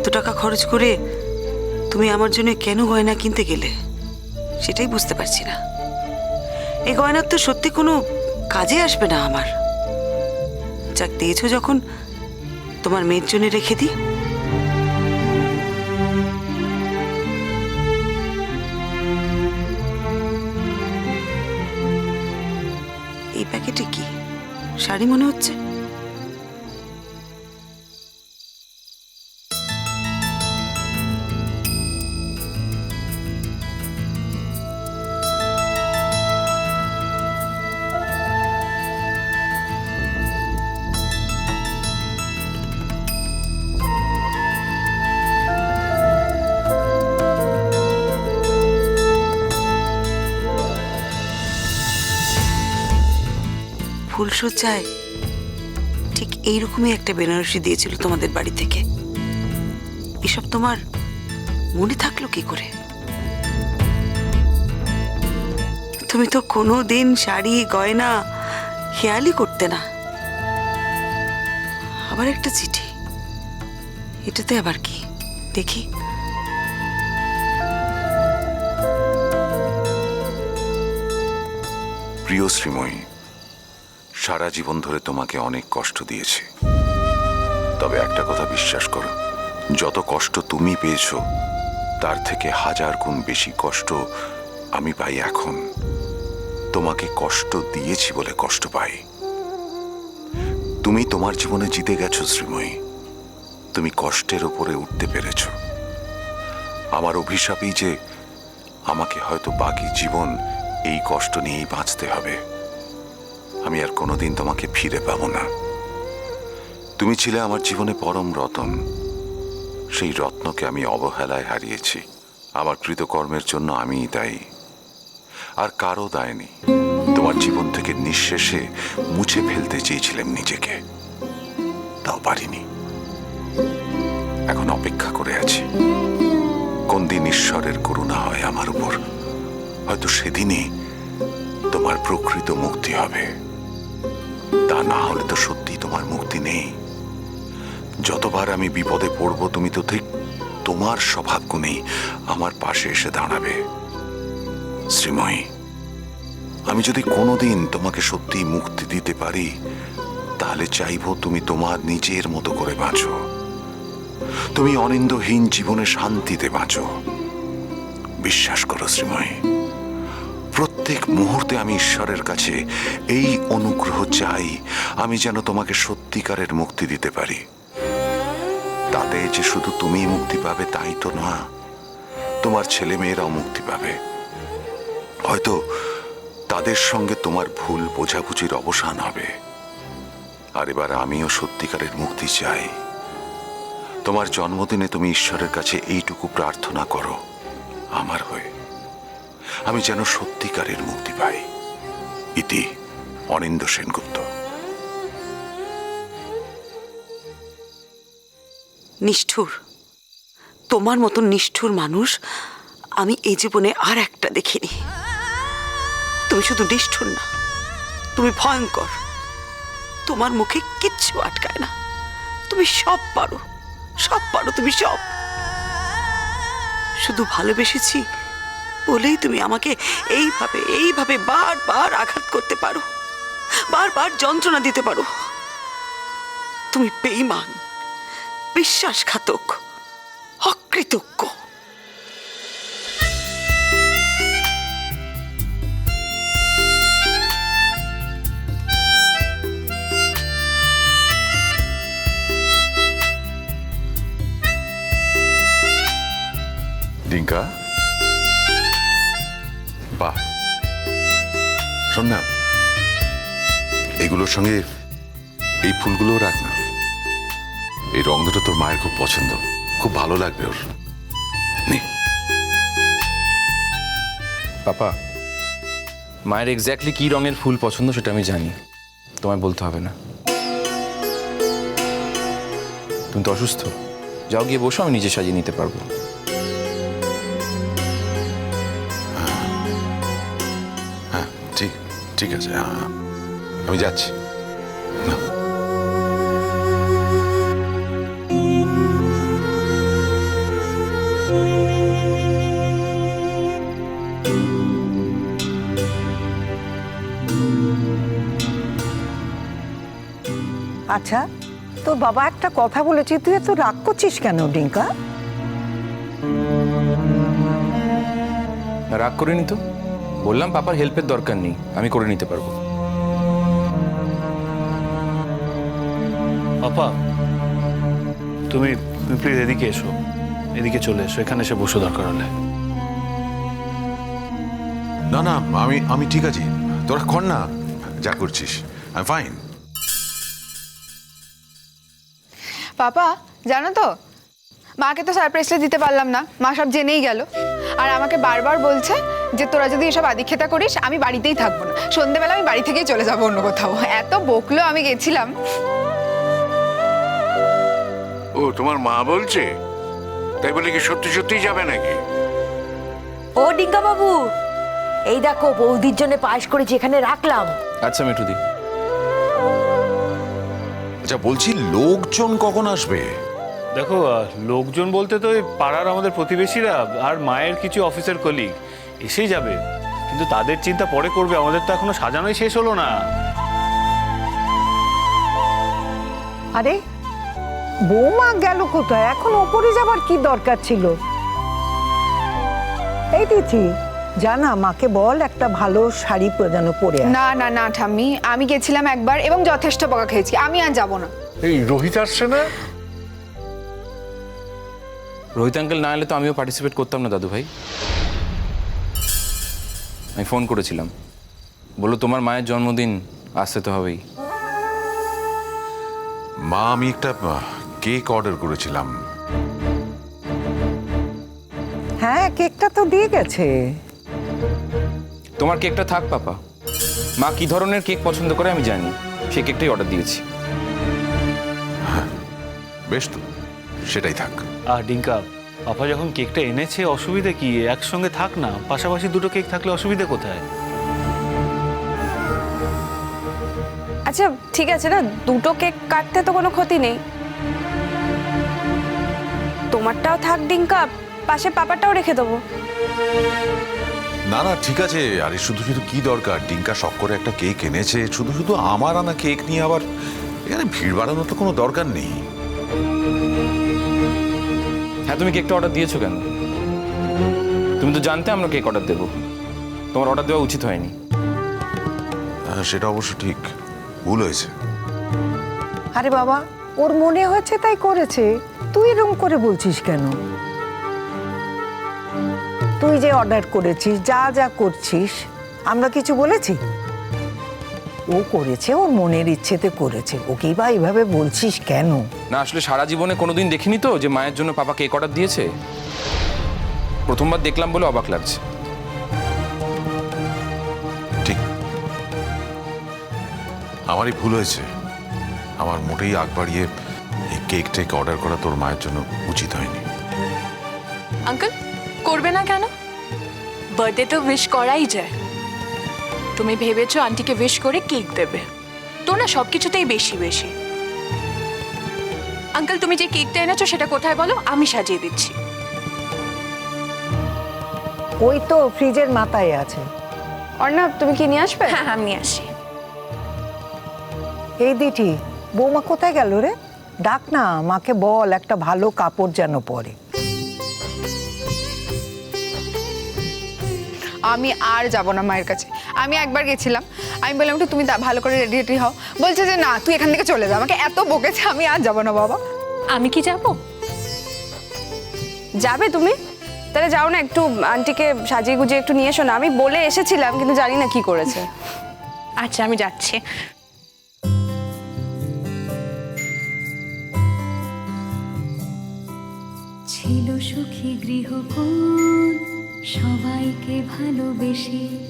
এত টাকা খরচ করে তুমি আমার জন্য কেন গয়না কিনতে গেলে? সেটাই বুঝতে পারছি না। এই গয়নার তো সত্যি কোনো কাজে আসবে না আমার। যাক, দিয়েছ যখন, তোমার মেয়ের জন্য রেখে দিই। এই প্যাকেটে কি? শাড়ি মনে হচ্ছে? ফুলসজ্জায় ঠিক এইরকমই একটা বেনারসি দিয়েছিল তোমাদের বাড়ি থেকে। এসব তোমার মনে থাকল কি করে? তুমি তো কোনো দিন শাড়ি, গয়না খেয়ালই করতে না। আবার একটা চিঠি। এটাতে আবার কি? দেখি। প্রিয় শ্রীময়ী সারা জীবন ধরে তোমাকে অনেক কষ্ট দিয়েছি। তবে একটা কথা বিশ্বাস করো, যত কষ্ট তুমি পেয়েছ, তার থেকে হাজার গুণ বেশি কষ্ট আমি পাই এখন। তোমাকে কষ্ট দিয়েছি বলে কষ্ট পাই। তুমি তোমার জীবনে জিতে গেছো, শ্রীময়ী। তুমি কষ্টের ওপরে উঠতে পেরেছ। আমার অভিশাপই যে আমাকে হয়তো বাকি জীবন এই কষ্ট নিয়েই বাঁচতে হবে। আমি আর কোনোদিন তোমাকে ফিরে পাবো না। তুমি ছিলে আমার জীবনে পরম রতন। সেই রত্নকে আমি অবহেলায় হারিয়েছি। আমার কৃতকর্মের জন্য আমিই দায়ী। আর কারও দায় তোমার জীবন থেকে নিঃশেষে মুছে ফেলতে চেয়েছিলাম নিজেকে। তাও পারিনি। এখন অপেক্ষা করে আছি। কোন দিন ঈশ্বরের করুণা হয় আমার উপর। হয়তো সেদিনই তোমার প্রকৃত মুক্তি হবে। তা না হলে তো সত্যি তোমার মুক্তি নেই। যতবার আমি বিপদে পড়ব, তুমি তো ঠিক তোমার নেই, আমার পাশে এসে দাঁড়াবে। শ্রীময়ী, আমি যদি কোনোদিন তোমাকে সত্যি মুক্তি দিতে পারি, তাহলে চাইব তুমি তোমার নিজের মতো করে বাঁচো। তুমি অনিন্দহীন জীবনে শান্তিতে বাঁচো। বিশ্বাস করো, শ্রীময়ী। প্রত্যেক মুহূর্তে আমি ঈশ্বরের কাছে এই অনুগ্রহ চাই, আমি যেন তোমাকে সত্যিকারের মুক্তি দিতে পারি। তাতে যে শুধু তুমি মুক্তি পাবে, তাই তো না? তোমার ছেলে মেয়েরাও মুক্তি পাবে। হয়তো তাদের সঙ্গে তোমার ভুল বোঝাবুঝির অবসান হবে। আর এবার আমিও সত্যিকারের মুক্তি চাই। তোমার জন্মদিনে তুমি ঈশ্বরের কাছে এইটুকু প্রার্থনা করো, আমার হয়ে। আমি যেন সত্যিকারের মুক্তি পাই। ইতি অনিন্দ সেনগুপ্ত। নিষ্ঠুর। তোমার মতন নিষ্ঠুর মানুষ আমি এই জীবনে আর একটা দেখিনি। তুমি শুধু নিষ্ঠুর না, তুমি ভয়ঙ্কর। তোমার মুখে কিচ্ছু আটকায় না। তুমি সব পারো সব পারো, তুমি সব। শুধু ভালোবেসেছি বলেই তুমি আমাকে এইভাবে এইভাবে বারবার আঘাত করতে পারো। বারবার যন্ত্রণা দিতে পারো। তুমি বেইমান বিশ্বাসঘাতক, অকৃতজ্ঞ। ডিঙ্কা শোন এগুলোর সঙ্গে এই ফুলগুলো রাখ না। এই রং দুটো তোর মায়ের খুব পছন্দ। খুব ভালো লাগবে ওর। নে। পাপা, মায়ের এক্স্যাক্টলি কি রঙের ফুল পছন্দ সেটা আমি জানি। তোমায় বলতে হবে না। তুমি তো অসুস্থ। যাও গিয়ে বসো, আমি নিজে সাজিয়ে নিতে পারব। ঠিক আছে হ্যাঁ, আমি যাচ্ছি। না। আচ্ছা তোর বাবা একটা কথা বলেছে তুই এত রাগ করছিস কেন ডিঙ্কা? রাগ করিনি তো? বললাম পাপার হেল্পের দরকার নেই আমি করে নিতে পারব। পাপা তুমি তুমি প্লিজ এদিকে এসো এদিকে চলে এসো এখানে এসে বসো দরকার হলে। না না আমি আমি ঠিক আছি। তোরা কর না যা করছিস আই ফাইন পাপা জানো তো? মাকে তো সারপ্রাইজটা দিতে পারলাম না মা সব জেনেই গেল। আর আমাকে বারবার বলছে যে তোরা যদি এসব আদিক্ষেতা করিস আমি বাড়িতেই থাকব না। সন্ধ্যেবেলা আমি বাড়ি থেকেই চলে যাব অন্য কোথাও। এত বকলো আমি গেছিলাম। ও তোমার মা বলছে? তাই বলে কি সত্যি সত্যিই যাবে নাকি? ও ডিঙ্কা বাবু এই দেখো বৌদির জন্য পাশ করেছি এখানে রাখলাম। আচ্ছা মিঠুদি। আচ্ছা বলছি লোকজন কখন আসবে? দেখো লোকজন বলতে তো ওই পাড়ার আমাদের প্রতিবেশীরা আর মায়ের কিছু অফিসের কলিগ এসেই যাবে। কিন্তু তাদের চিন্তা পরে করবে আমাদের তো এখনও সাজানোই শেষ হলো না। আরে বৌমা গেল কোথায়? এখন ওপরে যাবার কি দরকার ছিল? এই দিদি জানা মাকে বল একটা ভালো শাড়ি যেন পরে না না না ঠাম্মি আমি গেছিলাম একবার এবং যথেষ্ট বকা খেয়েছি। আমি আর যাব না। এই রোহিত আসছে না? রোহিত আঙ্কেল না এলে তো আমিও পার্টিসিপেট করতাম না দাদু ভাই। আমি ফোন করেছিলাম। বলল তোমার মায়ের জন্মদিন আসতে তো হবেই। মা আমি একটা কেক অর্ডার করেছিলাম। হ্যাঁ কেকটা তো দিয়ে গেছে। তোমার কেকটা থাক পাপা। মা কি ধরনের কেক পছন্দ করে আমি জানি। সেই কেকটাই অর্ডার দিয়েছি। বেশ তো। সেটাই থাক। আর ডিঙ্কা পাপা যখন কেকটা এনেছে অসুবিধা কি? একসঙ্গে থাক না। পাশাপাশি দুটো কেক থাকলে অসুবিধা কোথায়? আচ্ছা ঠিক আছে না? দুটো কেক কাটতে তো কোনো ক্ষতি নেই। তোমারটাও থাক ডিঙ্কা পাশে পাপারটাও রেখে দেবো। না না ঠিক আছে। আরে শুধু শুধু কি দরকার? ডিঙ্কা শখ করে একটা কেক এনেছে। শুধু শুধু আমার আনা কেক নিয়ে আবার এখানে ভিড় বাড়ানোর তো কোনো দরকার নেই। হ্যাঁ তুমি কেকটা অর্ডার দিয়েছ কেন? তুমি তো জানতে আমরা কেক অর্ডার দেবো। তোমার অর্ডার দেওয়া উচিত হয়নি। হ্যাঁ, সেটা অবশ্য ঠিক। ভুল হয়েছে। আরে বাবা ওর মনে হয়েছে তাই করেছে। তুই এরকম করে বলছিস কেন? তুই যে অর্ডার করেছিস যা যা করছিস আমরা কিছু বলেছি? ও করেছে ওর মনের ইচ্ছেতে করেছে। ওকেই বা এইভাবে বলছিস কেন? না আসলে সারা জীবনে কোনোদিন দেখিনি তো যে মায়ের জন্য পাপা কেক অর্ডার দিয়েছে। প্রথমবার দেখলাম বলে অবাক লাগছে। ঠিক। আমারই ভুল হয়েছে। আমার মোটেই আগ বাড়িয়ে এই কেক টেক অর্ডার করা তোর মায়ের জন্য উচিত হয়নি। আঙ্কেল করবে না কেন? বার্থডে তো উইশ করাই যায়। তুমি ভেবেছো আন্টিকে উইশ করে কেক দেবে। তো না সব কিছুতেই বেশি বেশি। আঙ্কেল তুমি যে কেকটা এনেছো সেটা কোথায় বলো? আমি সাজিয়ে দিচ্ছি। ওই তো ফ্রিজের মাথায় আছে। অর্ণব তুমি কি নিয়ে আসবে? হ্যাঁ আমি আসি। এই দিটি বৌমা কোথায় গেল রে? ডাক না মাকে বল একটা ভালো কাপড় যেন পরে। আমি আর যাব না মায়ের কাছে। আমি একবার গেছিলাম আমি বললাম একটু তুমি দা- ভালো করে রেডি রেডি হও। বলছে যে না তুই এখান থেকে চলে যা আমাকে এত বকেছে আমি আর যাব না বাবা। আমি কি যাব? যাবে তুমি। তাহলে যাও না একটু আন্টিকে সাজিয়ে গুজিয়ে একটু নিয়ে এসো না। আমি বলে এসেছিলাম কিন্তু জানি না কি করেছে। আচ্ছা আমি যাচ্ছি। ছিল সুখী গৃহকোণ সবাইকে ভালোবেসে